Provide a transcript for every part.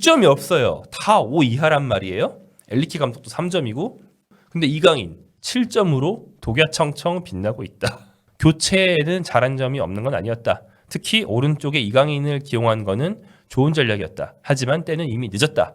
6점이 없어요. 다 5 이하란 말이에요. 엘리키 감독도 3점이고 근데 이강인 7점으로 독야청청 빛나고 있다. 교체에는 잘한 점이 없는 건 아니었다. 특히 오른쪽에 이강인을 기용한 거는 좋은 전략이었다. 하지만 때는 이미 늦었다.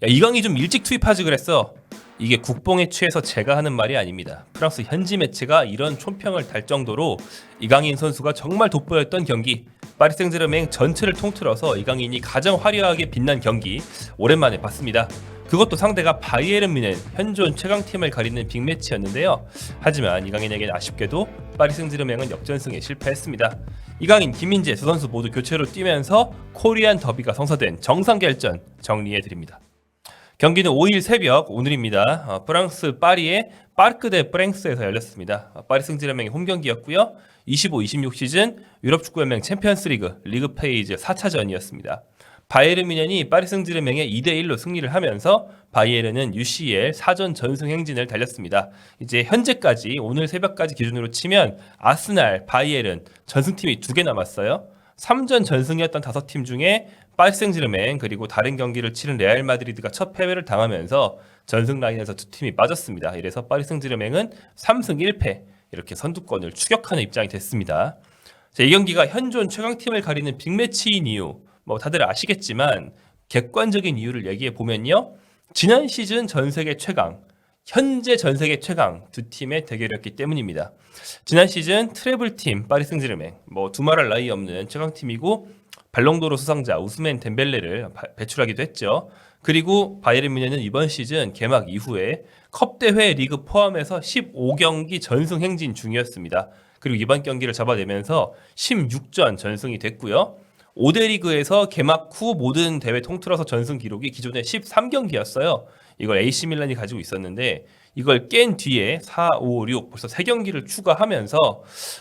야, 이강이 좀 일찍 투입하지 그랬어. 이게 국뽕에 취해서 제가 하는 말이 아닙니다. 프랑스 현지 매체가 이런 촌평을 달 정도로 이강인 선수가 정말 돋보였던 경기. 파리 생제르맹 전체를 통틀어서 이강인이 가장 화려하게 빛난 경기 오랜만에 봤습니다. 그것도 상대가 바이에른 뮌헨 현존 최강팀을 가리는 빅매치였는데요. 하지만 이강인에게는 아쉽게도 파리 생제르맹은 역전승에 실패했습니다. 이강인, 김민재 두 선수 모두 교체로 뛰면서 코리안 더비가 성사된 정상 결전 정리해 드립니다. 경기는 5일 새벽 오늘입니다. 어, 프랑스 파리의 파르크 데 프랭스에서 열렸습니다. 어, 파리 승지르맹의 홈 경기였고요. 25-26 시즌 유럽 축구연맹 챔피언스리그 리그 페이지 4차전이었습니다. 바이에른 뮌헨이 파리 승지르맹에 2대 1로 승리를 하면서 바이에른은 UCL 사전 전승 행진을 달렸습니다. 이제 현재까지 오늘 새벽까지 기준으로 치면 아스날, 바이에른 전승팀이 두 개 남았어요. 3전 전승이었던 다섯 팀 중에 파리 생제르맹 그리고 다른 경기를 치른 레알 마드리드가 첫 패배를 당하면서 전승 라인에서 두 팀이 빠졌습니다. 이래서 파리 생제르맹은 3승 1패 이렇게 선두권을 추격하는 입장이 됐습니다. 자, 이 경기가 현존 최강팀을 가리는 빅매치인 이유 뭐 다들 아시겠지만 객관적인 이유를 얘기해 보면요. 지난 시즌 전 세계 최강 현재 전 세계 최강 두 팀의 대결이었기 때문입니다. 지난 시즌 트래블 팀 파리 생제르맹 뭐 두말할 나위 없는 최강 팀이고 발롱도르 수상자 우스맨 덴벨레를 바- 배출하기도 했죠. 그리고 바이에른 뮌헨은 이번 시즌 개막 이후에 컵 대회 리그 포함해서 15경기 전승 행진 중이었습니다. 그리고 이번 경기를 잡아내면서 16전 전승이 됐고요. 5대 리그에서 개막 후 모든 대회 통틀어서 전승 기록이 기존에 13경기였어요. 이걸 AC 밀란이 가지고 있었는데 이걸 깬 뒤에 4, 5, 6 벌써 3경기를 추가하면서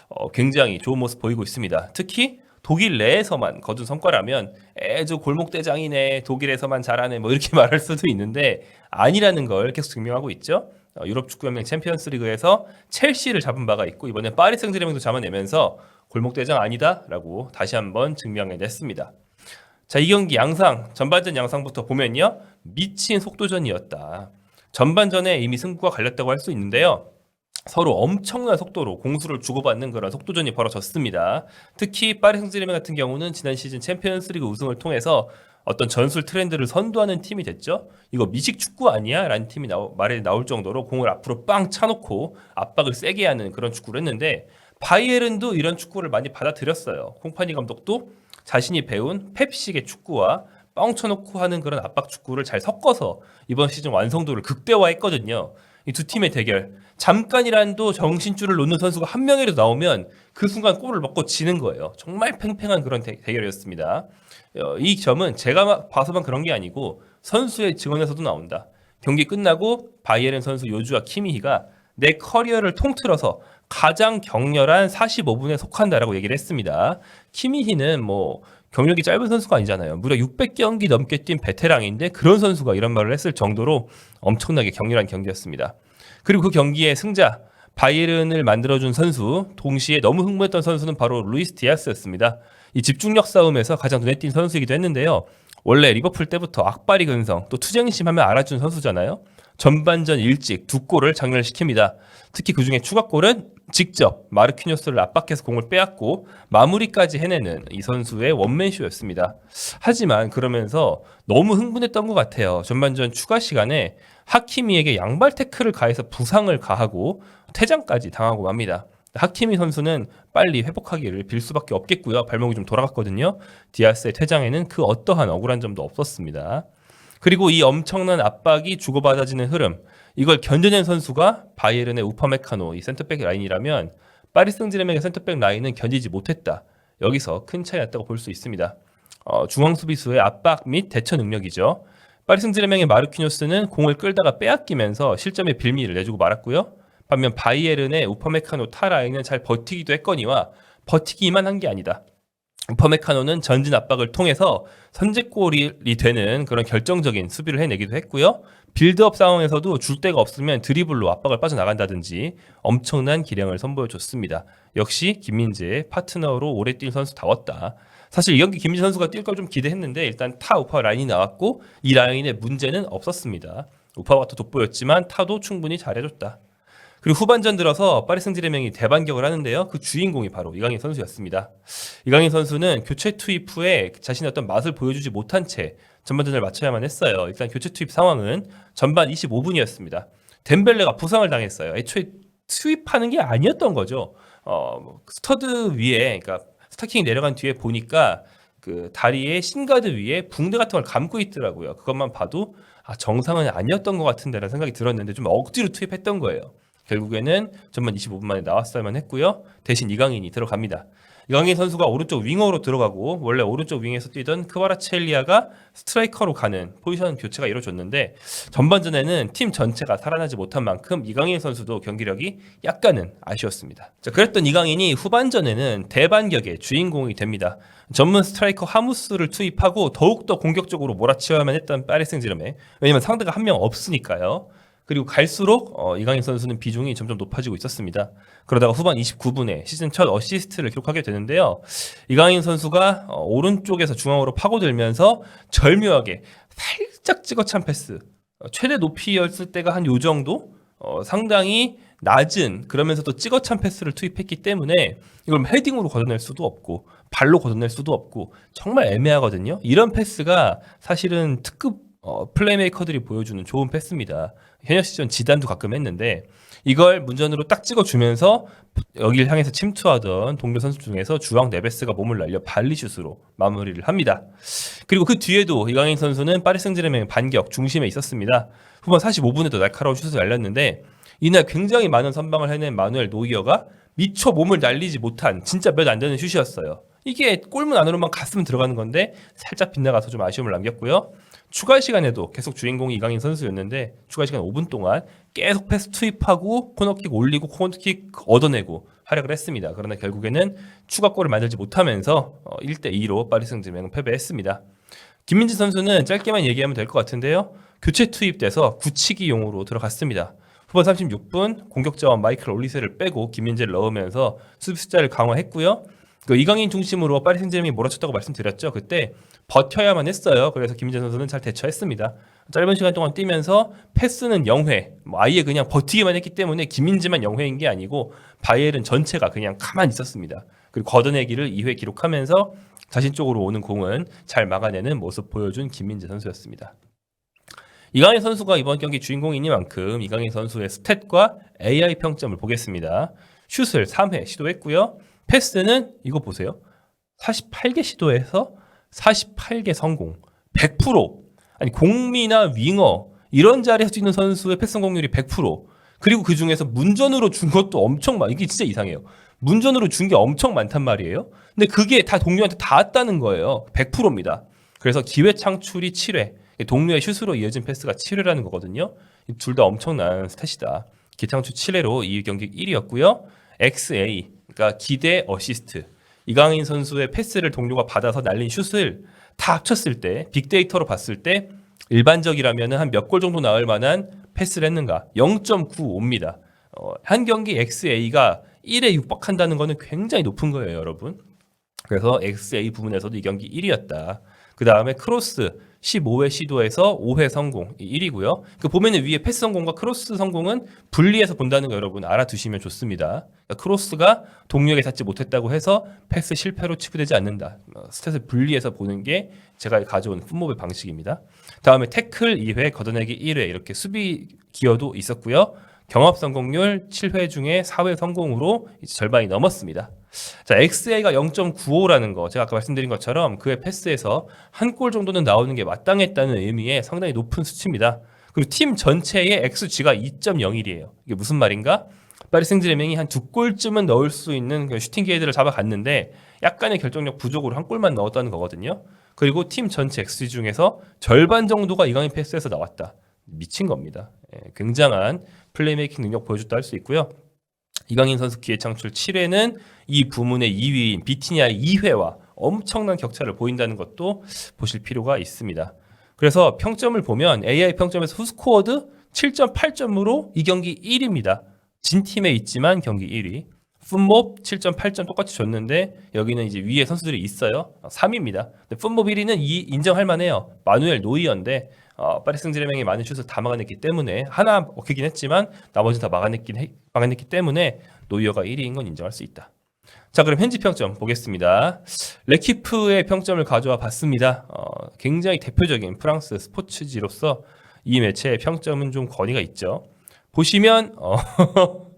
어, 굉장히 좋은 모습 보이고 있습니다. 특히 독일 내에서만 거둔 성과라면 에저 골목 대장이네 독일에서만 잘하네 뭐 이렇게 말할 수도 있는데 아니라는 걸 계속 증명하고 있죠. 어, 유럽 축구연맹 챔피언스리그에서 첼시를 잡은 바가 있고 이번에 파리 생제르맹도 잡아내면서 골목 대장 아니다라고 다시 한번 증명해냈습니다. 자, 이 경기 양상, 전반전 양상부터 보면요. 미친 속도전이었다. 전반전에 이미 승부가 갈렸다고 할 수 있는데요. 서로 엄청난 속도로 공수를 주고받는 그런 속도전이 벌어졌습니다. 특히 파리 생제르맹 같은 경우는 지난 시즌 챔피언스리그 우승을 통해서 어떤 전술 트렌드를 선도하는 팀이 됐죠. 이거 미식 축구 아니야? 라는 팀이 나오, 말에 나올 정도로 공을 앞으로 빵 차놓고 압박을 세게 하는 그런 축구를 했는데 바이에른도 이런 축구를 많이 받아들였어요. 콩파니 감독도 자신이 배운 펩식의 축구와 뻥 쳐놓고 하는 그런 압박 축구를 잘 섞어서 이번 시즌 완성도를 극대화했거든요. 이 두 팀의 대결 잠깐이라도 정신줄을 놓는 선수가 한 명이라도 나오면 그 순간 골을 먹고 지는 거예요. 정말 팽팽한 그런 대, 대결이었습니다. 어, 이 점은 제가 막 봐서만 그런 게 아니고 선수의 증언에서도 나온다. 경기 끝나고 바이에른 선수 요주와 키미히가 내 커리어를 통틀어서 가장 격렬한 45분에 속한다라고 얘기를 했습니다. 키미히는 뭐 경력이 짧은 선수가 아니잖아요. 무려 600경기 넘게 뛴 베테랑인데 그런 선수가 이런 말을 했을 정도로 엄청나게 격렬한 경기였습니다. 그리고 그 경기의 승자 바이에른을 만들어준 선수 동시에 너무 흥분했던 선수는 바로 루이스 디아스였습니다. 이 집중력 싸움에서 가장 눈에 띈 선수이기도 했는데요. 원래 리버풀 때부터 악바리 근성 또 투쟁심 하면 알아준 선수잖아요. 전반전 일찍 두 골을 장렬시킵니다. 특히 그 중에 추가골은 직접 마르키뉴스를 압박해서 공을 빼앗고 마무리까지 해내는 이 선수의 원맨쇼였습니다. 하지만 그러면서 너무 흥분했던 것 같아요. 전반전 추가 시간에 하키미에게 양발 태클을 가해서 부상을 가하고 퇴장까지 당하고 맙니다. 하키미 선수는 빨리 회복하기를 빌 수밖에 없겠고요. 발목이 좀 돌아갔거든요. 디아스의 퇴장에는 그 어떠한 억울한 점도 없었습니다. 그리고 이 엄청난 압박이 주고받아지는 흐름 이걸 견뎌낸 선수가 바이에른의 우파메카노 이 센터백 라인이라면 파리 생제르맹의 센터백 라인은 견디지 못했다. 여기서 큰 차이 났다고 볼 수 있습니다. 어, 중앙 수비수의 압박 및 대처 능력이죠. 파리 생제르맹의 마르키뉴스는 공을 끌다가 빼앗기면서 실점의 빌미를 내주고 말았고요. 반면 바이에른의 우파메카노 타 라인은 잘 버티기도 했거니와 버티기만 한 게 아니다. 우퍼메카노는 전진 압박을 통해서 선제골이 되는 그런 결정적인 수비를 해내기도 했고요. 빌드업 상황에서도 줄 데가 없으면 드리블로 압박을 빠져나간다든지 엄청난 기량을 선보여줬습니다. 역시 김민재의 파트너로 오래 뛴 선수다웠다. 사실 이 경기 김민재 선수가 뛸 걸 좀 기대했는데 일단 타 우파 라인이 나왔고 이 라인에 문제는 없었습니다. 우파가 더 돋보였지만 타도 충분히 잘해줬다. 그리고 후반전 들어서 파리 생제르맹이 대반격을 하는데요. 그 주인공이 바로 이강인 선수였습니다. 이강인 선수는 교체 투입 후에 자신의 어떤 맛을 보여주지 못한 채 전반전을 마쳐야만 했어요. 일단 교체 투입 상황은 전반 25분이었습니다. 덴벨레가 부상을 당했어요. 애초에 투입하는 게 아니었던 거죠. 어, 뭐 스터드 위에, 그러니까 스타킹이 내려간 뒤에 보니까 그 다리에 신가드 위에 붕대 같은 걸 감고 있더라고요. 그것만 봐도 아, 정상은 아니었던 것 같은데라는 생각이 들었는데 좀 억지로 투입했던 거예요. 결국에는 전반 25분 만에 나왔어야만 했고요. 대신 이강인이 들어갑니다. 이강인 선수가 오른쪽 윙어로 들어가고 원래 오른쪽 윙에서 뛰던 크바라첼리아가 스트라이커로 가는 포지션 교체가 이루어졌는데 전반전에는 팀 전체가 살아나지 못한 만큼 이강인 선수도 경기력이 약간은 아쉬웠습니다. 자, 그랬던 이강인이 후반전에는 대반격의 주인공이 됩니다. 전문 스트라이커 하무스를 투입하고 더욱더 공격적으로 몰아치워야만 했던 파리 생제르맹 왜냐면 상대가 한 명 없으니까요. 그리고 갈수록 어, 이강인 선수는 비중이 점점 높아지고 있었습니다. 그러다가 후반 29분에 시즌 첫 어시스트를 기록하게 되는데요. 이강인 선수가 어, 오른쪽에서 중앙으로 파고들면서 절묘하게 살짝 찍어찬 패스. 어, 최대 높이였을 때가 한 요 정도? 어, 상당히 낮은 그러면서도 찍어찬 패스를 투입했기 때문에 이걸 헤딩으로 걷어낼 수도 없고 발로 걷어낼 수도 없고 정말 애매하거든요. 이런 패스가 사실은 특급 어, 플레이메이커들이 보여주는 좋은 패스입니다. 현역 시절 지단도 가끔 했는데 이걸 문전으로 딱 찍어주면서 여기를 향해서 침투하던 동료 선수 중에서 주앙 네베스가 몸을 날려 발리슛으로 마무리를 합니다. 그리고 그 뒤에도 이강인 선수는 파리 생제르맹 반격 중심에 있었습니다. 후반 45분에도 날카로운 슛을 날렸는데 이날 굉장히 많은 선방을 해낸 마누엘 노이어가 미처 몸을 날리지 못한 진짜 몇 안 되는 슛이었어요. 이게 골문 안으로만 갔으면 들어가는 건데 살짝 빗나가서 좀 아쉬움을 남겼고요. 추가 시간에도 계속 주인공이 이강인 선수였는데 추가 시간 5분 동안 계속 패스 투입하고 코너킥 올리고 코너킥 얻어내고 활약을 했습니다. 그러나 결국에는 추가골을 만들지 못하면서 1대 2로 파리 생제맹은 패배했습니다. 김민지 선수는 짧게만 얘기하면 될 것 같은데요. 교체 투입돼서 굳히기용으로 들어갔습니다. 후반 36분 공격자원 마이클 올리세를 빼고 김민재를 넣으면서 수비 숫자를 강화했고요. 그 이강인 중심으로 파리 생제맹이 몰아쳤다고 말씀드렸죠. 그때 버텨야만 했어요. 그래서 김민재 선수는 잘 대처했습니다. 짧은 시간 동안 뛰면서 패스는 0회, 뭐 아예 그냥 버티기만 했기 때문에 김민재만 0회인 게 아니고 바이엘은 전체가 그냥 가만히 있었습니다. 그리고 걷어내기를 2회 기록하면서 자신 쪽으로 오는 공은 잘 막아내는 모습 보여준 김민재 선수였습니다. 이강인 선수가 이번 경기 주인공이니만큼 이강인 선수의 스탯과 AI 평점을 보겠습니다. 슛을 3회 시도했고요. 패스는 이거 보세요. 48개 시도해서 48개 성공. 100%. 아니 공미나 윙어 이런 자리에서 뛰는 선수의 패스 성공률이 100%. 그리고 그 중에서 문전으로 준 것도 엄청 많. 이게 진짜 이상해요. 문전으로 준 게 엄청 많단 말이에요. 근데 그게 다 동료한테 닿았다는 거예요. 100%입니다. 그래서 기회 창출이 7회, 동료의 슛으로 이어진 패스가 7회라는 거거든요. 둘 다 엄청난 스탯이다. 기창출 7회로 이 경기 1위였고요. XA, 그러니까 기대 어시스트. 이강인 선수의 패스를 동료가 받아서 날린 슛을 다 합쳤을 때 빅데이터로 봤을 때 일반적이라면 한 몇 골 정도 나올 만한 패스를 했는가? 0.95입니다. 어, 한 경기 XA가 1에 육박한다는 것은 굉장히 높은 거예요, 여러분. 그래서 XA 부분에서도 이 경기 1위였다. 그 다음에 크로스 15회 시도에서 5회 성공 1위고요. 그 보면은 위에 패스 성공과 크로스 성공은 분리해서 본다는 거 여러분 알아두시면 좋습니다. 그러니까 크로스가 동료에게 닿지 못했다고 해서 패스 실패로 치부되지 않는다. 어, 스탯을 분리해서 보는 게 제가 가져온 풋모의 방식입니다. 다음에 태클 2회, 걷어내기 1회 이렇게 수비 기여도 있었고요. 경합 성공률 7회 중에 4회 성공으로 절반이 넘었습니다. 자, XA가 0.95라는 거 제가 아까 말씀드린 것처럼 그의 패스에서 한 골 정도는 나오는 게 마땅했다는 의미의 상당히 높은 수치입니다. 그리고 팀 전체의 XG가 2.01이에요. 이게 무슨 말인가? 파리 생제르맹이 한 두 골쯤은 넣을 수 있는 그 슈팅 기회들을 잡아갔는데 약간의 결정력 부족으로 한 골만 넣었다는 거거든요. 그리고 팀 전체 XG 중에서 절반 정도가 이강인 패스에서 나왔다. 미친 겁니다. 예, 굉장한 플레이메이킹 능력 보여줬다 할 수 있고요. 이강인 선수 기회 창출 7회는 이 부문의 2위인 비티니아의 2회와 엄청난 격차를 보인다는 것도 보실 필요가 있습니다. 그래서 평점을 보면 AI 평점에서 후스코어드 7.8점으로 이 경기 1위입니다. 진 팀에 있지만 경기 1위. 풋몹 7.8점 똑같이 줬는데 여기는 이제 위에 선수들이 있어요. 3위입니다. 근데 풋몹 1위는 이 인정할 만해요. 마누엘 노이어인데 어, 파리 생제르맹이 많은 슛을 다 막아냈기 때문에 하나 먹히긴 했지만 나머지 다 막아냈긴 해- 막아냈기 때문에 노이어가 1위인 건 인정할 수 있다. 자 그럼 현지 평점 보겠습니다. 레키프의 평점을 가져와 봤습니다. 어, 굉장히 대표적인 프랑스 스포츠지로서 이 매체의 평점은 좀 권위가 있죠. 보시면 어,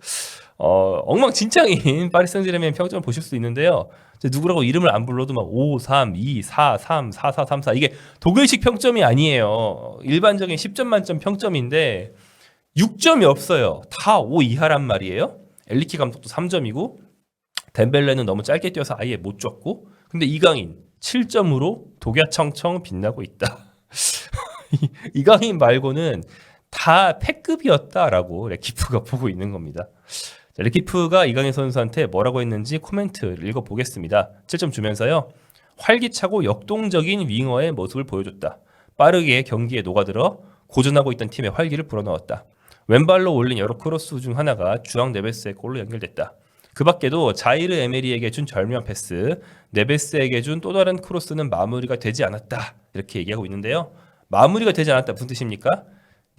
어, 엉망진창인 파리 생제르맹 평점을 보실 수 있는데요. 누구라고 이름을 안 불러도 막 5, 3, 2, 4, 3, 4, 4, 3, 4 이게 독일식 평점이 아니에요. 일반적인 10점 만점 평점인데 6점이 없어요. 다 5 이하란 말이에요. 엘리키 감독도 3점이고 덴벨레는 너무 짧게 뛰어서 아예 못 줬고 근데 이강인 7점으로 독야청청 빛나고 있다. 이- 이강인 말고는 다 패급이었다라고 레키프가 보고 있는 겁니다. 자, 레키프가 이강인 선수한테 뭐라고 했는지 코멘트를 읽어보겠습니다. 7점 주면서요. 활기차고 역동적인 윙어의 모습을 보여줬다. 빠르게 경기에 녹아들어 고전하고 있던 팀의 활기를 불어넣었다. 왼발로 올린 여러 크로스 중 하나가 주앙 네베스의 골로 연결됐다. 그 밖에도 자이르 에메리에게 준 절묘한 패스, 네베스에게 준 또 다른 크로스는 마무리가 되지 않았다. 이렇게 얘기하고 있는데요. 마무리가 되지 않았다 무슨 뜻입니까?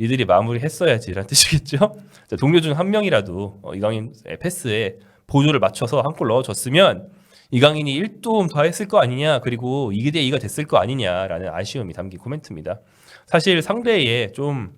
니들이 마무리했어야지라는 뜻이겠죠. 자, 동료 중 한 명이라도 어, 이강인의 패스에 보조를 맞춰서 한 골 넣어줬으면 이강인이 1도움 더 했을 거 아니냐 그리고 2대 2가 됐을 거 아니냐라는 아쉬움이 담긴 코멘트입니다. 사실 상대의 좀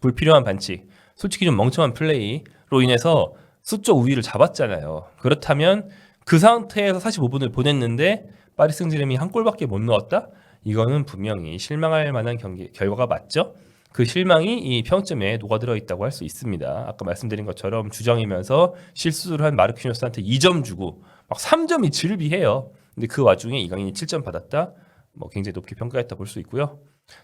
불필요한 반칙, 솔직히 좀 멍청한 플레이로 인해서 수적 우위를 잡았잖아요. 그렇다면 그 상태에서 45분을 보냈는데 파리 승지렘이 한 골밖에 못 넣었다? 이거는 분명히 실망할 만한 경기 결과가 맞죠? 그 실망이 이 평점에 녹아들어 있다고 할 수 있습니다. 아까 말씀드린 것처럼 주장이면서 실수를 한 마르키노스한테 2점 주고 막 3점이 질비해요. 근데 그 와중에 이강인이 7점 받았다. 뭐 굉장히 높게 평가했다 볼 수 있고요.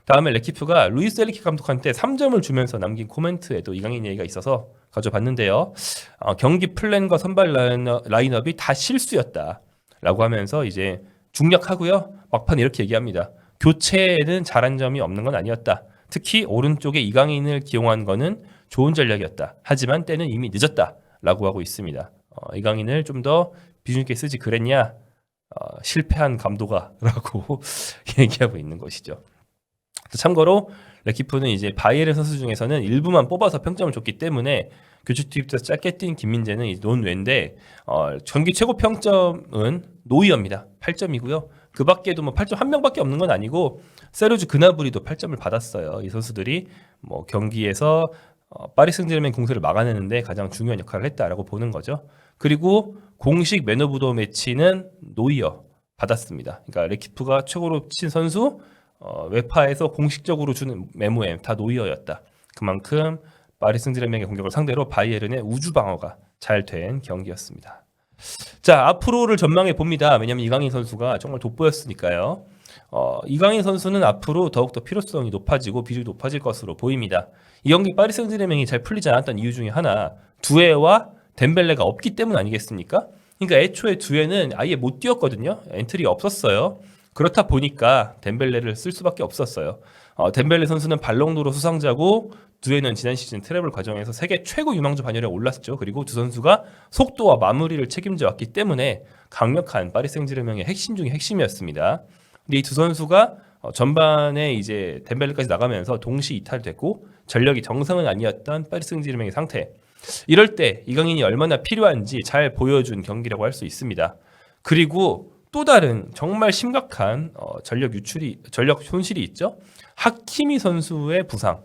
다음에 레키프가 루이스 엘리키 감독한테 3점을 주면서 남긴 코멘트에도 이강인 얘기가 있어서 가져봤는데요. 어, 경기 플랜과 선발 라인업, 라인업이 다 실수였다 라고 하면서 이제 중략하고요. 막판 이렇게 얘기합니다. 교체에는 잘한 점이 없는 건 아니었다. 특히 오른쪽에 이강인을 기용한 거는 좋은 전략이었다. 하지만 때는 이미 늦었다 라고 하고 있습니다. 어, 이강인을 좀 더 비중 있게 쓰지 그랬냐? 어, 실패한 감독아라고 얘기하고 있는 것이죠. 참고로 레키프는 이제 바이에른 선수 중에서는 일부만 뽑아서 평점을 줬기 때문에 교체 투입돼서 짧게 뛴 김민재는 논외인데 어, 전기 최고 평점은 노이어입니다. 8점이고요. 그 밖에도 뭐 8점 한 명밖에 없는 건 아니고 세르주 그나브리도 8점을 받았어요. 이 선수들이 뭐 경기에서 어, 파리 승제르맹 공세를 막아내는데 가장 중요한 역할을 했다라고 보는 거죠. 그리고 공식 더 매치는 노이어 받았습니다. 그러니까 레키프가 최고로 친 선수 어, 웨파에서 공식적으로 주는 메모엠 다 노이어였다. 그만큼 파리 승제르맹의 공격을 상대로 바이에른의 우주 방어가 잘 된 경기였습니다. 자 앞으로를 전망해 봅니다. 왜냐하면 이강인 선수가 정말 돋보였으니까요. 어, 이강인 선수는 앞으로 더욱더 필요성이 높아지고 비중이 높아질 것으로 보입니다. 이 경기 파리 생제르맹이 잘 풀리지 않았던 이유 중에 하나 두에와 덴벨레가 없기 때문 아니겠습니까? 그러니까 애초에 두에는 아예 못 뛰었거든요. 엔트리 없었어요. 그렇다 보니까 덴벨레를 쓸 수밖에 없었어요. 어, 덴벨레 선수는 발롱도로 수상자고 두에는 지난 시즌 트래블 과정에서 세계 최고 유망주 반열에 올랐죠. 그리고 두 선수가 속도와 마무리를 책임져 왔기 때문에 강력한 파리 생제르맹의 핵심 중의 핵심이었습니다. 근데 이 두 선수가 어, 전반에 이제 덴벨레까지 나가면서 동시 이탈됐고 전력이 정상은 아니었던 파리 생제르맹의 상태. 이럴 때 이강인이 얼마나 필요한지 잘 보여준 경기라고 할 수 있습니다. 그리고 또 다른 정말 심각한 어, 전력 유출이 전력 손실이 있죠. 하키미 선수의 부상,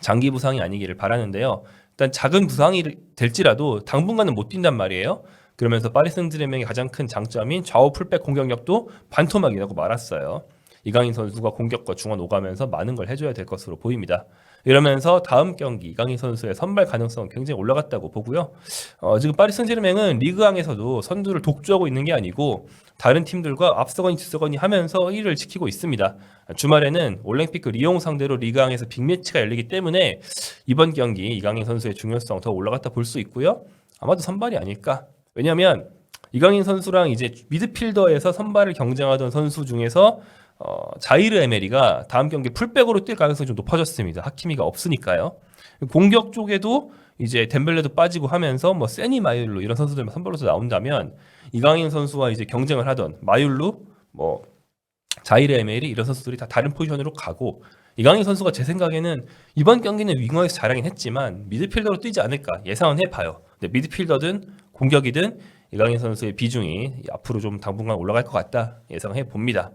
장기 부상이 아니기를 바라는데요. 일단 작은 부상이 될지라도 당분간은 못 뛴단 말이에요. 그러면서 파리 생제르맹의 가장 큰 장점인 좌우 풀백 공격력도 반토막이 나고 말았어요. 이강인 선수가 공격과 중원 오가면서 많은 걸 해줘야 될 것으로 보입니다. 이러면서 다음 경기 이강인 선수의 선발 가능성 굉장히 올라갔다고 보고요. 어, 지금 파리 생제르맹은 리그왕에서도 선두를 독주하고 있는 게 아니고 다른 팀들과 앞서거니 뒤서거니 하면서 1위를 지키고 있습니다. 주말에는 올림픽 리옹 상대로 리그왕에서 빅매치가 열리기 때문에 이번 경기 이강인 선수의 중요성 더 올라갔다 볼 수 있고요. 아마도 선발이 아닐까. 왜냐하면 이강인 선수랑 이제 미드필더에서 선발을 경쟁하던 선수 중에서 어, 자이르 에메리가 다음 경기 풀백으로 뛸 가능성이 좀 높아졌습니다. 하키미가 없으니까요. 공격 쪽에도 이제 덴벨레도 빠지고 하면서 뭐 세니 마율루 이런 선수들만 선발로서 나온다면 이강인 선수와 이제 경쟁을 하던 마율루 뭐 자이르 에메리 이런 선수들이 다 다른 포지션으로 가고 이강인 선수가 제 생각에는 이번 경기는 윙어에서 잘하긴 했지만 미드필더로 뛰지 않을까 예상은 해봐요. 근데 미드필더든 공격이든 이강인 선수의 비중이 앞으로 좀 당분간 올라갈 것 같다 예상해 봅니다.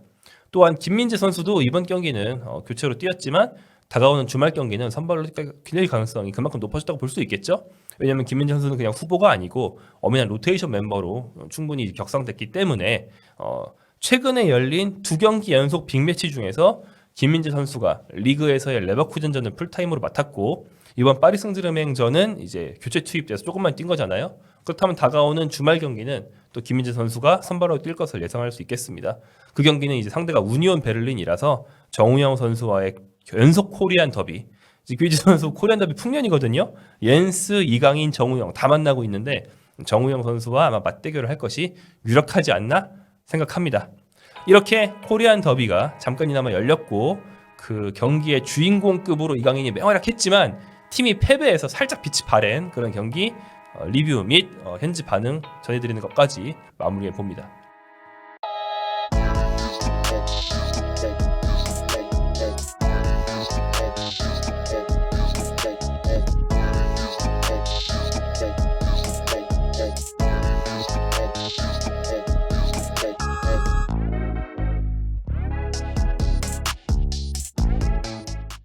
또한 김민재 선수도 이번 경기는 어, 교체로 뛰었지만 다가오는 주말 경기는 선발로 뛸 가능성이 그만큼 높아졌다고 볼 수 있겠죠. 왜냐하면 김민재 선수는 그냥 후보가 아니고 엄연한 로테이션 멤버로 충분히 격상됐기 때문에 어, 최근에 열린 두 경기 연속 빅매치 중에서 김민재 선수가 리그에서의 레버쿠젠전을 풀타임으로 맡았고 이번 파리 승즈르맹전은 이제 교체 투입돼서 조금만 뛴 거잖아요. 그렇다면 다가오는 주말 경기는 또 김민재 선수가 선발로 뛸 것을 예상할 수 있겠습니다. 그 경기는 이제 상대가 우니온 베를린이라서 정우영 선수와의 연속 코리안 더비. 귀지 선수 코리안 더비 풍년이거든요. 옌스, 이강인, 정우영 다 만나고 있는데 정우영 선수와 아마 맞대결을 할 것이 유력하지 않나 생각합니다. 이렇게 코리안 더비가 잠깐이나마 열렸고 그 경기의 주인공급으로 이강인이 맹활약했지만 팀이 패배해서 살짝 빛이 바랜 그런 경기 어, 리뷰 및 어, 현지 반응 전해드리는 것까지 마무리해 봅니다.